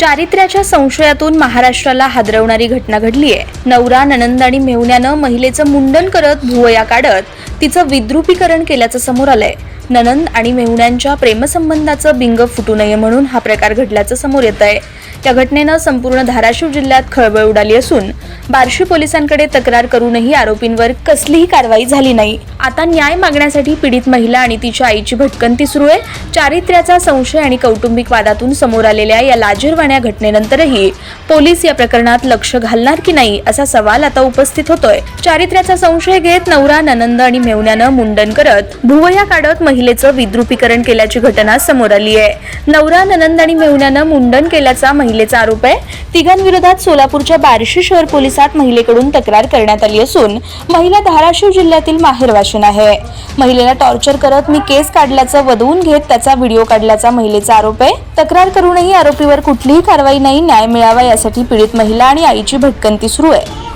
चारित्र्याच्या संशयातून महाराष्ट्राला हादरवणारी घटना घडली आहे. नवरा ननंद आणि मेहुण्यानं महिलेचं मुंडन करत भुवया काढत तिचं विद्रुपीकरण केल्याचं समोर आलंय. ननंद आणि मेहुण्यांच्या प्रेमसंबंधाचं बिंग फुटू नये म्हणून हा प्रकार घडल्याचं समोर येत आहे या घटनेनं संपूर्ण धाराशिव जिल्ह्यात खळबळ उडाली असून बार्शी पोलिसांकडे तक्रार करूनही आरोपींवर कसलीही कारवाई झाली नाही. आता न्याय मागण्यासाठी पीडित महिला आणि तिच्या आईची भटकंती सुरू आहे. चारित्र्याचा संशय आणि कौटुंबिक वादातून समोर आलेल्या या लाजीरवाण्या घटनेनंतरही पोलीस या प्रकरणात लक्ष घालणार की नाही असा सवाल आता उपस्थित होतोय. चारित्र्याचा संशय घेत नवरा ननंद आणि मेवण्यानं मुंडन करत भुवया काढत महिलेचं विद्रुपीकरण केल्याची घटना समोर आली आहे. नवरा ननंद आणि मेवण्यानं मुंडन केल्याचा महिलेचा आरोप आहे. तिघांविरोधात सोलापूरच्या बार्शी शहर पोलीस पोलिसात महिलेकडून तक्रार करण्यात आली असून महिला धाराशिव जिल्ह्यातील माहेरवाशीन आहे. महिलेला टॉर्चर करत मी केस काढल्याचं वधवून घेत त्याचा व्हिडिओ काढल्याचा महिलेचा आरोप आहे. तक्रार करूनही आरोपीवर कुठलीही कारवाई नाही न्याय मिळावा यासाठी पीडित महिला आणि आईची भटकंती सुरू आहे.